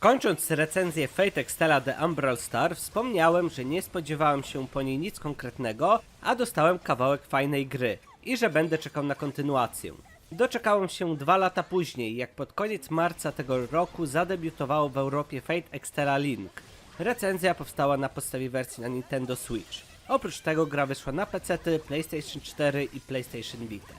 Kończąc recenzję Fate Extella The Umbral Star, wspomniałem, że nie spodziewałem się po niej nic konkretnego, a dostałem kawałek fajnej gry i że będę czekał na kontynuację. Doczekałem się dwa lata później, jak pod koniec marca tego roku zadebiutowało w Europie Fate Extella Link. Recenzja powstała na podstawie wersji na Nintendo Switch. Oprócz tego gra wyszła na PC, PlayStation 4 i PlayStation Vita.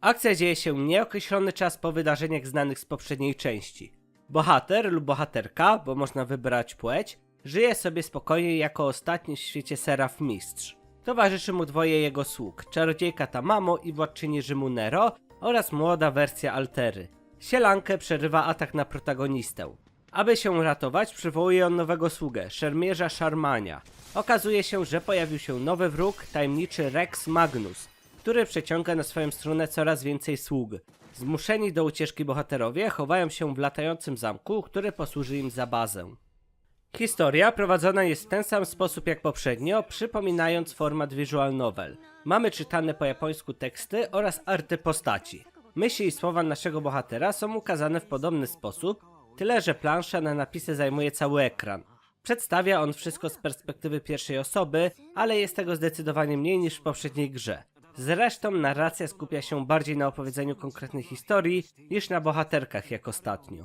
Akcja dzieje się nieokreślony czas po wydarzeniach znanych z poprzedniej części. Bohater lub bohaterka, bo można wybrać płeć, żyje sobie spokojnie jako ostatni w świecie Seraf Mistrz. Towarzyszy mu dwoje jego sług, czarodziejka Tamamo i władczyni Rzymu Nero oraz młoda wersja Altery. Sielankę przerywa atak na protagonistę. Aby się ratować, przywołuje on nowego sługę, szermierza Szarmania. Okazuje się, że pojawił się nowy wróg, tajemniczy Rex Magnus, który przeciąga na swoją stronę coraz więcej sług. Zmuszeni do ucieczki bohaterowie chowają się w latającym zamku, który posłuży im za bazę. Historia prowadzona jest w ten sam sposób jak poprzednio, przypominając format visual novel. Mamy czytane po japońsku teksty oraz arty postaci. Myśli i słowa naszego bohatera są ukazane w podobny sposób, tyle że plansza na napisy zajmuje cały ekran. Przedstawia on wszystko z perspektywy pierwszej osoby, ale jest tego zdecydowanie mniej niż w poprzedniej grze. Zresztą narracja skupia się bardziej na opowiedzeniu konkretnych historii niż na bohaterkach jak ostatnio.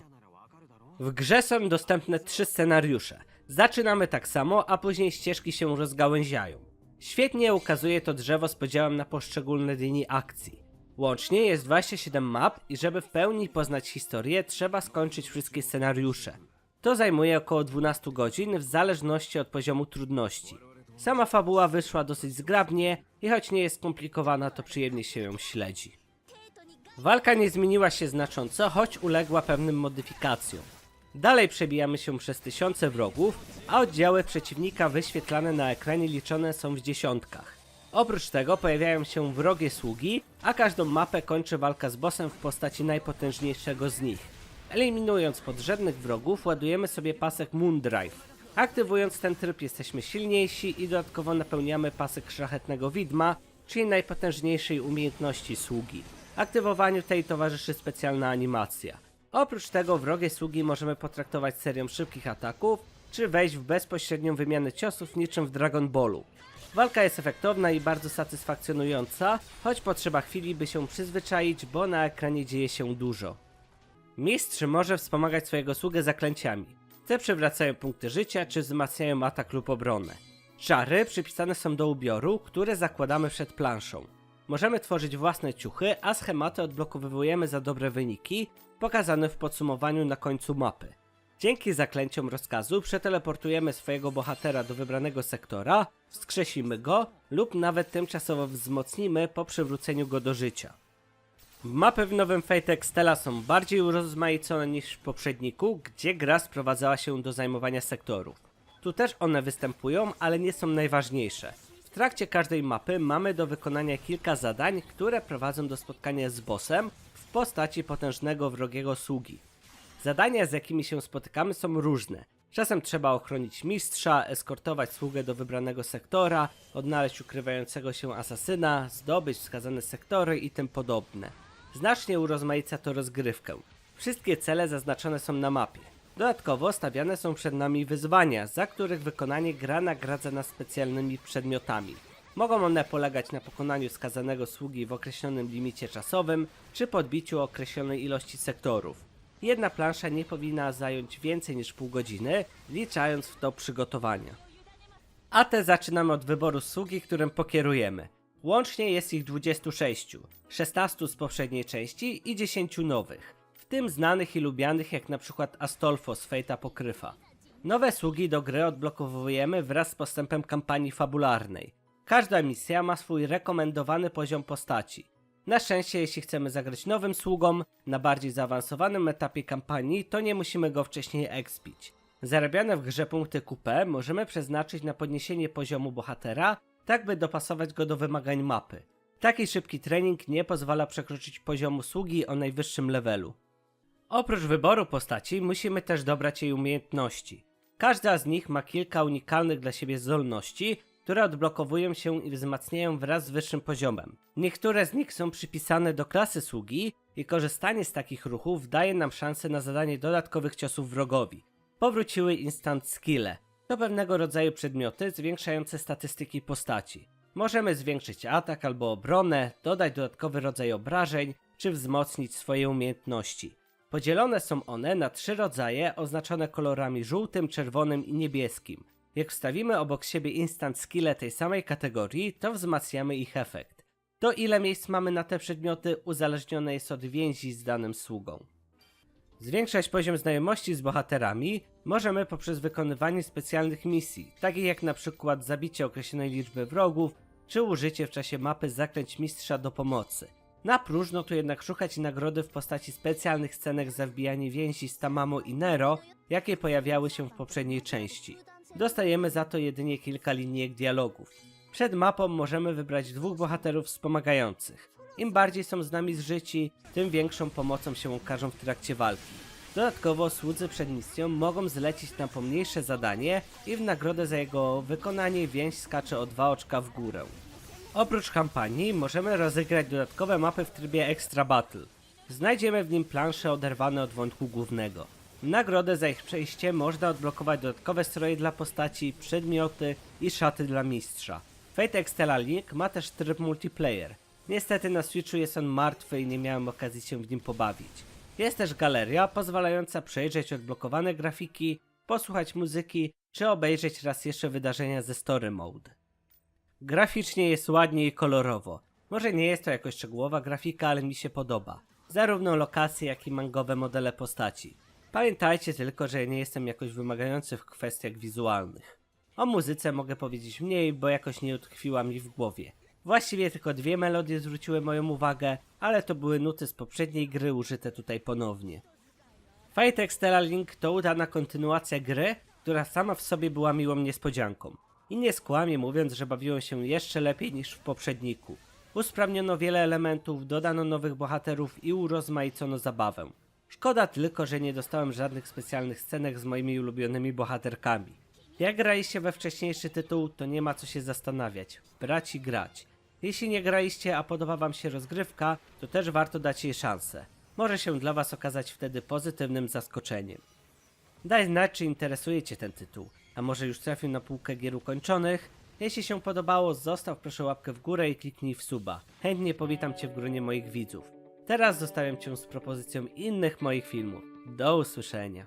W grze są dostępne trzy scenariusze. Zaczynamy tak samo, a później ścieżki się rozgałęziają. Świetnie ukazuje to drzewo z podziałem na poszczególne linii akcji. Łącznie jest 27 map i żeby w pełni poznać historię, trzeba skończyć wszystkie scenariusze. To zajmuje około 12 godzin w zależności od poziomu trudności. Sama fabuła wyszła dosyć zgrabnie i choć nie jest skomplikowana, to przyjemnie się ją śledzi. Walka nie zmieniła się znacząco, choć uległa pewnym modyfikacjom. Dalej przebijamy się przez tysiące wrogów, a oddziały przeciwnika wyświetlane na ekranie liczone są w dziesiątkach. Oprócz tego pojawiają się wrogie sługi, a każdą mapę kończy walka z bossem w postaci najpotężniejszego z nich. Eliminując podrzędnych wrogów, ładujemy sobie pasek Moondrive. Aktywując ten tryb jesteśmy silniejsi i dodatkowo napełniamy pasek szlachetnego widma, czyli najpotężniejszej umiejętności sługi. Aktywowaniu tej towarzyszy specjalna animacja. Oprócz tego wrogie sługi możemy potraktować serią szybkich ataków, czy wejść w bezpośrednią wymianę ciosów niczym w Dragon Ballu. Walka jest efektowna i bardzo satysfakcjonująca, choć potrzeba chwili by się przyzwyczaić, bo na ekranie dzieje się dużo. Mistrz może wspomagać swojego sługę zaklęciami. Te przywracają punkty życia, czy wzmacniają atak lub obronę. Czary przypisane są do ubioru, które zakładamy przed planszą. Możemy tworzyć własne ciuchy, a schematy odblokowujemy za dobre wyniki, pokazane w podsumowaniu na końcu mapy. Dzięki zaklęciom rozkazu przeteleportujemy swojego bohatera do wybranego sektora, wskrzesimy go lub nawet tymczasowo wzmocnimy po przywróceniu go do życia. Mapy w nowym Fate Extella są bardziej urozmaicone niż w poprzedniku, gdzie gra sprowadzała się do zajmowania sektorów. Tu też one występują, ale nie są najważniejsze. W trakcie każdej mapy mamy do wykonania kilka zadań, które prowadzą do spotkania z bossem w postaci potężnego wrogiego sługi. Zadania, z jakimi się spotykamy, są różne. Czasem trzeba ochronić mistrza, eskortować sługę do wybranego sektora, odnaleźć ukrywającego się asasyna, zdobyć wskazane sektory i tym podobne. Znacznie urozmaica to rozgrywkę. Wszystkie cele zaznaczone są na mapie. Dodatkowo stawiane są przed nami wyzwania, za których wykonanie gra nagradza nas specjalnymi przedmiotami. Mogą one polegać na pokonaniu skazanego sługi w określonym limicie czasowym, czy podbiciu określonej ilości sektorów. Jedna plansza nie powinna zająć więcej niż pół godziny, liczając w to przygotowania. A te zaczynamy od wyboru sługi, którym pokierujemy. Łącznie jest ich 26, 16 z poprzedniej części i 10 nowych, w tym znanych i lubianych jak na przykład Astolfo z Fejta Pokryfa. Nowe sługi do gry odblokowujemy wraz z postępem kampanii fabularnej. Każda misja ma swój rekomendowany poziom postaci. Na szczęście, jeśli chcemy zagrać nowym sługom na bardziej zaawansowanym etapie kampanii, to nie musimy go wcześniej expić. Zarabiane w grze punkty QP możemy przeznaczyć na podniesienie poziomu bohatera, tak by dopasować go do wymagań mapy. Taki szybki trening nie pozwala przekroczyć poziomu sługi o najwyższym levelu. Oprócz wyboru postaci musimy też dobrać jej umiejętności. Każda z nich ma kilka unikalnych dla siebie zdolności, które odblokowują się i wzmacniają wraz z wyższym poziomem. Niektóre z nich są przypisane do klasy sługi i korzystanie z takich ruchów daje nam szansę na zadanie dodatkowych ciosów wrogowi. Powróciły instant skille. To pewnego rodzaju przedmioty zwiększające statystyki postaci. Możemy zwiększyć atak albo obronę, dodać dodatkowy rodzaj obrażeń, czy wzmocnić swoje umiejętności. Podzielone są one na trzy rodzaje oznaczone kolorami żółtym, czerwonym i niebieskim. Jak wstawimy obok siebie instant skille tej samej kategorii, to wzmacniamy ich efekt. To ile miejsc mamy na te przedmioty uzależnione jest od więzi z danym sługą. Zwiększać poziom znajomości z bohaterami możemy poprzez wykonywanie specjalnych misji, takich jak na przykład zabicie określonej liczby wrogów, czy użycie w czasie mapy zaklęć mistrza do pomocy. Na próżno tu jednak szukać nagrody w postaci specjalnych scenek za wbijanie więzi z Tamamo i Nero, jakie pojawiały się w poprzedniej części. Dostajemy za to jedynie kilka linijek dialogów. Przed mapą możemy wybrać dwóch bohaterów wspomagających. Im bardziej są z nami zżyci, tym większą pomocą się okażą w trakcie walki. Dodatkowo słudzy przed misją mogą zlecić nam pomniejsze zadanie i w nagrodę za jego wykonanie więź skacze o dwa oczka w górę. Oprócz kampanii możemy rozegrać dodatkowe mapy w trybie Extra Battle. Znajdziemy w nim plansze oderwane od wątku głównego. W nagrodę za ich przejście można odblokować dodatkowe stroje dla postaci, przedmioty i szaty dla mistrza. Fate Extella Link ma też tryb multiplayer. Niestety na Switchu jest on martwy i nie miałem okazji się w nim pobawić. Jest też galeria pozwalająca przejrzeć odblokowane grafiki, posłuchać muzyki czy obejrzeć raz jeszcze wydarzenia ze Story Mode. Graficznie jest ładnie i kolorowo. Może nie jest to jakoś szczegółowa grafika, ale mi się podoba. Zarówno lokacje, jak i mangowe modele postaci. Pamiętajcie tylko, że nie jestem jakoś wymagający w kwestiach wizualnych. O muzyce mogę powiedzieć mniej, bo jakoś nie utkwiła mi w głowie. Właściwie tylko dwie melodie zwróciły moją uwagę, ale to były nuty z poprzedniej gry użyte tutaj ponownie. Fate Extella Link to udana kontynuacja gry, która sama w sobie była miłą niespodzianką. I nie skłamię mówiąc, że bawiłem się jeszcze lepiej niż w poprzedniku. Usprawniono wiele elementów, dodano nowych bohaterów i urozmaicono zabawę. Szkoda tylko, że nie dostałem żadnych specjalnych scenek z moimi ulubionymi bohaterkami. Jak graliście we wcześniejszy tytuł, to nie ma co się zastanawiać. Brać i grać. Jeśli nie graliście, a podoba wam się rozgrywka, to też warto dać jej szansę. Może się dla was okazać wtedy pozytywnym zaskoczeniem. Daj znać, czy interesuje Cię ten tytuł, a może już trafił na półkę gier ukończonych? Jeśli się podobało, zostaw proszę łapkę w górę i kliknij w suba. Chętnie powitam Cię w gronie moich widzów. Teraz zostawiam Cię z propozycją innych moich filmów. Do usłyszenia.